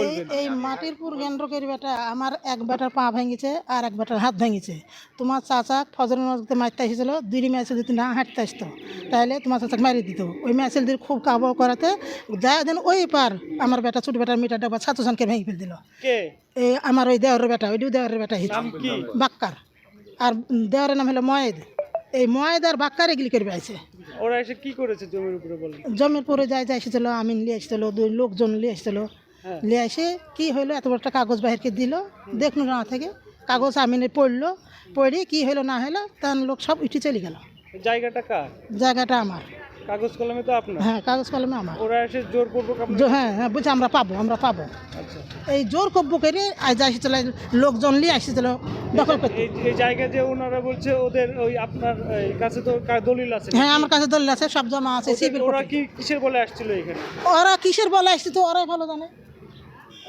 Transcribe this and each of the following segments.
এই এই মাটির পুর কেন্দ্র করে বেটা আমার এক বেটার পা ভেঙেছে আর এক বেটার হাত ভেঙেছে। তোমার চাচা ফজরের নজরতে মারতে এসেছিল দুই ম্যাচেল যদি না হাঁটতে আসতো তাহলে তোমার চাচাকে মারিয়ে দিত। ওই ম্যাচেল দিয়ে খুব কাবু করাতে যা দেন ওই পার আমার বেটা ছোট বেটার মিটারটা বা ছাত্রজনকে ভেঙে ফেল দিল। এই আমার ওই দেওয়ারের বেটা ওইটিও দেওয়ারের বেটা হয়েছে বাক্কার। আর দেওয়ারের নাম হলো ময়েদ। এই ময়েদ আর বাক্কার এগুলি করবে আছে ওরা এসে কি করেছে জমির উপরে বলেন। জমির পরে যাই যাই এসেছিল আমিন লিয়ে এসেছিল দুই লোকজন লিয়ে এসেছিল। হ্যাঁ। লিয়ে এসে কি হলো এত বড় একটা কাগজ বাহিরকে দিল দেখল না থেকে কাগজ আমিনে পড়ল পড়ে কি হলো না হলো তখন লোক সব উঠে চলে গেল। জায়গাটা কার? জায়গাটা আমার। কাগজ কলমে তো আপনার? হ্যাঁ কাগজ কলমে আমার। ওরা এসে জোর করব হ্যাঁ হ্যাঁ বুঝছি আমরা পাবো আমরা পাবো। আচ্ছা। এই জোর কব্য করে আজ এসেছিল লোকজন লিয়ে এসেছিল দখল করতে এই জায়গা যে ওনারা বলছে ওদের ওই আপনার কাছে তো দলিল আছে হ্যাঁ আমার কাছে দলিল আছে সব জমা আছে সিভিল ওরা কি কিসের বলে আসছিল এখানে? ওরা কিসের বলে আসছে তো ওরাই ভালো জানে।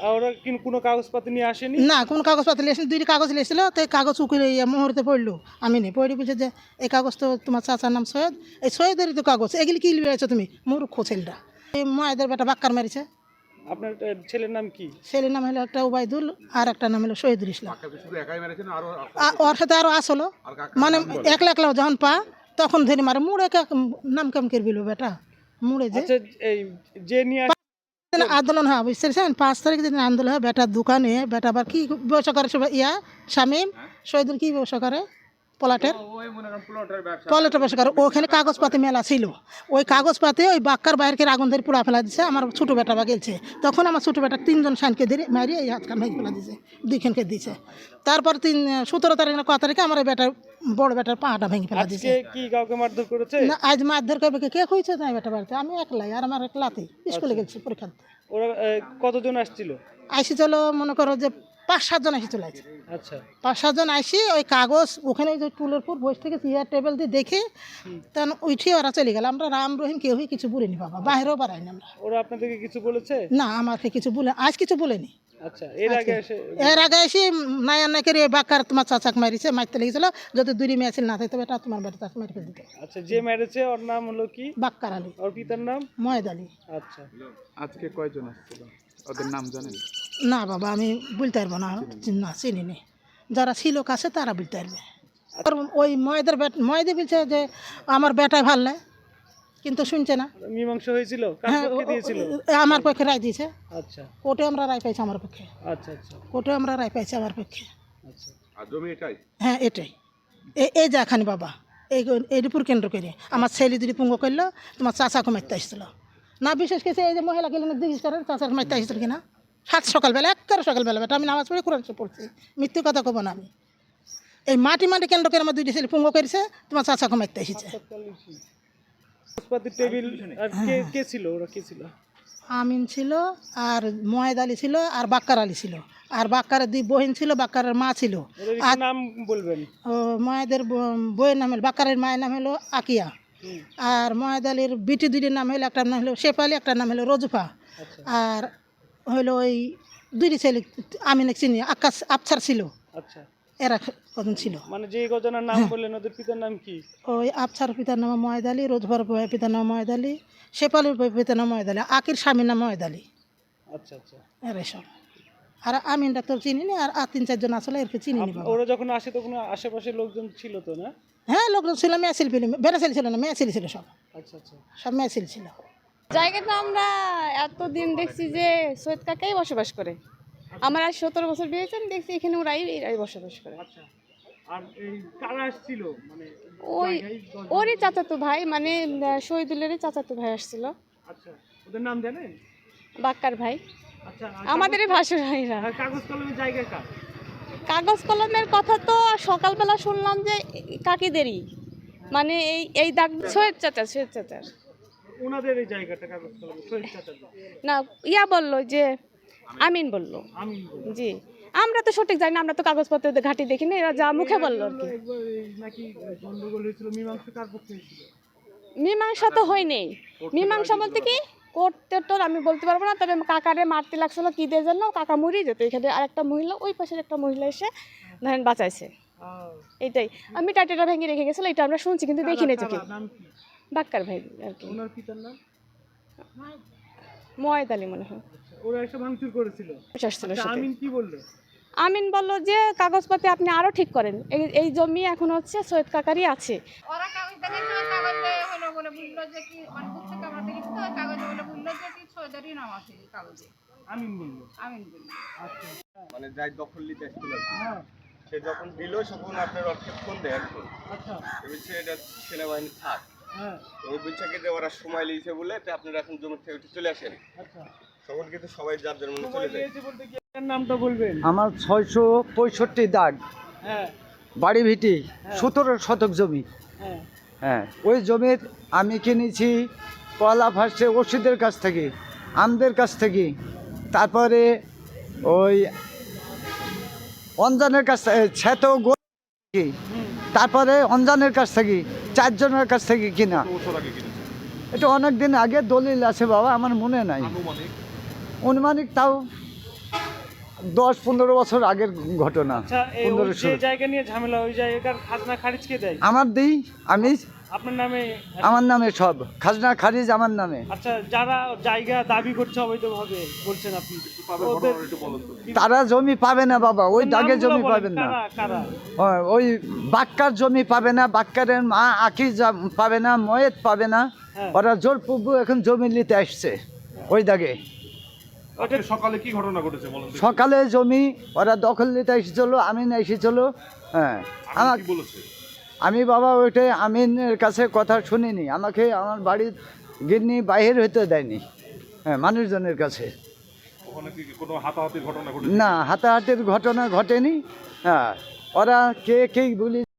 ওরা কি কোনো কাগজপাতি নিয়ে আসেনি? না কোন কাগজপত্র দুইটি কাগজ তো এই কাগজ উকিলে ইয়ে মুহূর্তে পড়ল। আমি নেই। পড়ে বলছে যে এই কাগজ তো তোমার চাচার নাম সৈয়দ। এই সৈয়দেরই তো কাগজ। এগুলি কি তুমি? মূর্খ ছেলেটা এই মায়েদের বেটা বাক্কার মেরেছে। আপনার ছেলের নাম কি? ছেলের নাম হলো একটা উবাইদুল আর একটা নাম হলো শহীদুল ইসলাম। ওর সাথে আরও আসলো। মানে একলা একলা যখন পা তখন ধরে মারে মুড়ে নাম কেম করবি বেটা? মুড়ে যে। এই যে নিয়ে আস- দিন আন্দোলন হয় বুঝতেছেন? পাঁচ তারিখ দিন আন্দোলন হয় বেটার দোকানে বেটা আবার কি ব্যবসা করে সবাই? ইয়া শামিম শহীদুল কি ব্যবসা করে? পলাটের? পলাটের ব্যবসা। করে। ওখানে কাগজপাতি মেলা ছিল। ওই কাগজপাতি ওই বাক্কার বাইরের আগুন ধরে পুরা ফেলা দিছে। আমার ছোটো বেটা বা গেলছে তখন আমার ছোটো বেটা তিনজন সাইনকে ধরে মারিয়ে এই হাত কান ভেঙে ফেলা দিছে দুইখানকে দিছে। তারপর তিন সতেরো তারিখ না ক তারিখে আমার বেটার বড় বেটার পাটা ভেঙে ফেলা দিছে। আজকে কি কাউকে মারধর করেছে? না আজ মারধর করবে কে? কইছে তাই বেটা বাড়িতে? আমি একলাই আর আমার একলাতেই স্কুলে গেছি পরীক্ষা ওরা কতজন আসছিল? আইসি চলো মনে করো যে পাঁচ সাতজন আইসি চলে আসছে আচ্ছা। পাঁচ সাতজন আইসি ওই কাগজ ওখানে যে টুলের উপর বসে থেকে চেয়ার টেবিল দিয়ে দেখে তখন উঠে ওরা চলে গেল। আমরা রাম রহিম কেউই কিছু বলিনি বাবা বাইরেও বাড়াইনি আমরা। ওরা আপনাদেরকে কিছু বলেছে? না আমাকে কিছু বলে আজ কিছু বলেনি। আচ্ছা এর আগে এসে এর আগে এসে নায়া না করে বাক্কার তোমার চাচাক মারিছে মারতে লেগেছিল। যদি দুরি মেয়েছিল না থাকতো বেটা তোমার বেটা তাকে মারি ফেলে দিত। আচ্ছা যে মেরেছে ওর নাম হলো কি? বাক্কার আলী। ওর পিতার নাম? ময়দ আলী। আচ্ছা। আজকে কয়জন আসছিল? ওদের নাম জানেন? না বাবা আমি বলতে পারব না না চিনি নি যারা ছিল কাছে তারা বলতে পারবে। আর ওই ময়দের বেট ময়দে বলছে যে আমার বেটায় ভালো লাগে কিন্তু শুনছে না। মীমাংসা হয়েছিল? হ্যাঁ আমার পক্ষে রায় দিয়েছে। আচ্ছা। কোর্টে আমরা রায় পাইছি আমার পক্ষে। আচ্ছা আচ্ছা। কোর্টে আমরা রায় পাইছি আমার পক্ষে। আচ্ছা। হ্যাঁ এটাই। এই এই যে এখানে বাবা এই এইডিপুর কেন্দ্র করে। আমার ছেলে যদি পুঙ্গ করল তোমার চাচাকে মারতে আসছিল। না বিশেষ কিছু এই যে মহিলা গেলেন জিজ্ঞেস করেন চাচাকে মারতে আসছিল কিনা? সাত সকালবেলা একেবারে সকালবেলা বেটা আমি নামাজ পড়ে কোরআন পড়ছি। মৃত্যুর কথা কব না আমি। এই মাটি মাটি কেন্দ্র করে আমার দুইটা ছেলে পুঙ্গ করেছে তোমার চাচা কমাইতে এসেছে। টেবিল কে কে ছিল ওরা কে ছিল? আমিন ছিল আর ময়েদ আলী ছিল আর বাক্কার আলী ছিল। আর বাক্কারের দুই বহিন ছিল বাক্কারের মা ছিল। একটু নাম বলবেন। ও মায়েদের বইয়ের নাম হলো বাক্কারের মায়ের নাম হলো আকিয়া। আর ময়েদ আলীর বিটি দুইটির নাম হলো একটার নাম হলো শেফালি একটা নাম হলো রজুফা। আচ্ছা। আর হলো ওই দুইটি ছেলে আমিন চিনি আকাশ আফসার ছিল। আচ্ছা। এরা কজন ছিল। মানে যে গজনের নাম বললেন ওদের পিতার নাম কি? ওই আফসার পিতার নাম ময়েদ আলী রোজফার পিতার নাম ময়েদ আলী শেফালির পিতার নাম ময়েদ আলী আকির স্বামীর নাম ময়েদ আলী। আচ্ছা আচ্ছা। এরাই সব। আর আমিন ডাক্তার চিনি নি আর আর তিন চারজন আসলে এরকে চিনি নি ওরা যখন আসে তখন আশেপাশে লোকজন ছিল তো না? হ্যাঁ লোকজন ছিল মেয়েছিল ফিল্ম বেড়াছিল ছিল না মেয়েছিল ছিল সব। আচ্ছা আচ্ছা। সব মেয়েছিল ছিল। জায়গাটা আমরা এতদিন দেখছি যে সৈয়দ কাকাই বসবাস করে। আমার আজ সতেরো বছর বিয়ে হয়েছে আমি দেখছি এখানে ওরাই এরাই বসবাস করে। আচ্ছা মানে ওই ওরই চাচাতো ভাই মানে শহীদুলেরই চাচাতো ভাই আসছিল। আচ্ছা ওদের নাম জানেন? বাক্কার ভাই। আচ্ছা আমাদেরই ভাসুর ভাইরা। কাগজ কলমের জায়গা কাগজ কলমের কথা তো সকালবেলা শুনলাম যে কাকিদেরই। মানে এই এই দাগ সৈয়দ চাচা সৈয়দ চাচার। ওনাদের এই জায়গাটা কাগজ কলমে শহীদ না ইয়া বলল যে আমিন বলল। আমি জি। আমরা তো সঠিক জানি না আমরা তো কাগজপত্র ঘাটি দেখি না এরা যা মুখে বলল আর মীমাংসা তো হয়নি। মীমাংসা বলতে কি কোর্টের তোর আমি বলতে পারব না তবে কাকারে মারতে লাগছিল কি দিয়ে জন্য কাকা মরি যেত এখানে আরেকটা মহিলা ওই পাশের একটা মহিলা এসে ধরেন বাঁচাইছে। এটাই। আমি টাটিটা ভেঙে রেখে গেছিল এটা আমরা শুনছি কিন্তু দেখি না চোখে। বাক্কার ভাই আর কি ওনার পিতার নাম? ময়েদ আলী মনে হয়। আচ্ছা, ওরা এসে ভাঙচুর করেছিল। আচ্ছা, সাথে। আমিন কি বলল? আমিন বলল যে কাগজপাতি আপনি আরও ঠিক করেন। এই এই জমি এখন হচ্ছে সৈয়দ কাকারই আছে। ওরা কাগজ দেখেছে ওই হলো বলে বুঝলো যে কি মানে তো ওই বলে বুঝলো যে কি ছয়দারই নাম আছে কাগজে। আমিন বলল। আমিন বলল। আচ্ছা। মানে যাই দখল নিতে আসছিল হ্যাঁ। সে যখন দিল তখন আপনার ফোন দেয় আচ্ছা। সেনাবাহিনী থাক। হ্যাঁ। ওরা সময় লিয়েছে বলে আপনারা এখন জমি থেকে উঠে চলে আসেন। আচ্ছা। তখন কিন্তু সবাই যার চলে যায়। এর নামটা বলবেন? আমার ছয়শো পঁয়ষট্টি দাগ। হ্যাঁ। বাড়ি ভিটি হ্যাঁ। সতেরো শতক জমি। হ্যাঁ। হ্যাঁ ওই জমির আমি কিনেছি পয়লা ফার্স্টে ওষুধের কাছ থেকে আমদের কাছ থেকে। তারপরে ওই অঞ্জনের কাছ থেকে ছেত গো- থেকে, তারপরে অঞ্জনের কাছ থেকে চারজনের কাছ থেকে কিনা। এটা অনেক দিন আগে দলিল আছে বাবা আমার মনে নাই। অনুমানিক তাও দশ পনেরো বছর আগের ঘটনা আচ্ছা জায়গা নিয়ে ঝামেলা ওই জায়গার খাজনা খারিজ দেয়? আমার দিই আমি আপনার নামে? আমার নামে সব। খাজনা খারিজ আমার নামে। আচ্ছা যারা জায়গা দাবি করছে অবৈধভাবে বলছেন আপনি। তারা জমি পাবে না বাবা ওই দাগে জমি পাবেন না। হ্যাঁ, ওই বাক্কার জমি পাবে না বাক্কারের মা আখি পাবে না ময়েত পাবে না হ্যাঁ। ওরা জোর পুবু এখন জমি নিতে আসছে ওই দাগে। সকালে কি ঘটনা ঘটেছে সকালে জমি ওরা দখল নিতে এসেছিল আমি না এসেছিল হ্যাঁ। আমার বলেছে? আমি বাবা ওইটাই আমিনের কাছে কথা শুনিনি। আমাকে আমার বাড়ির গিন্নি বাহির হইতে দেয়নি। হ্যাঁ মানুষজনের কাছে। না হাতাহাতির ঘটনা ঘটেনি। হ্যাঁ ওরা কে কে বলি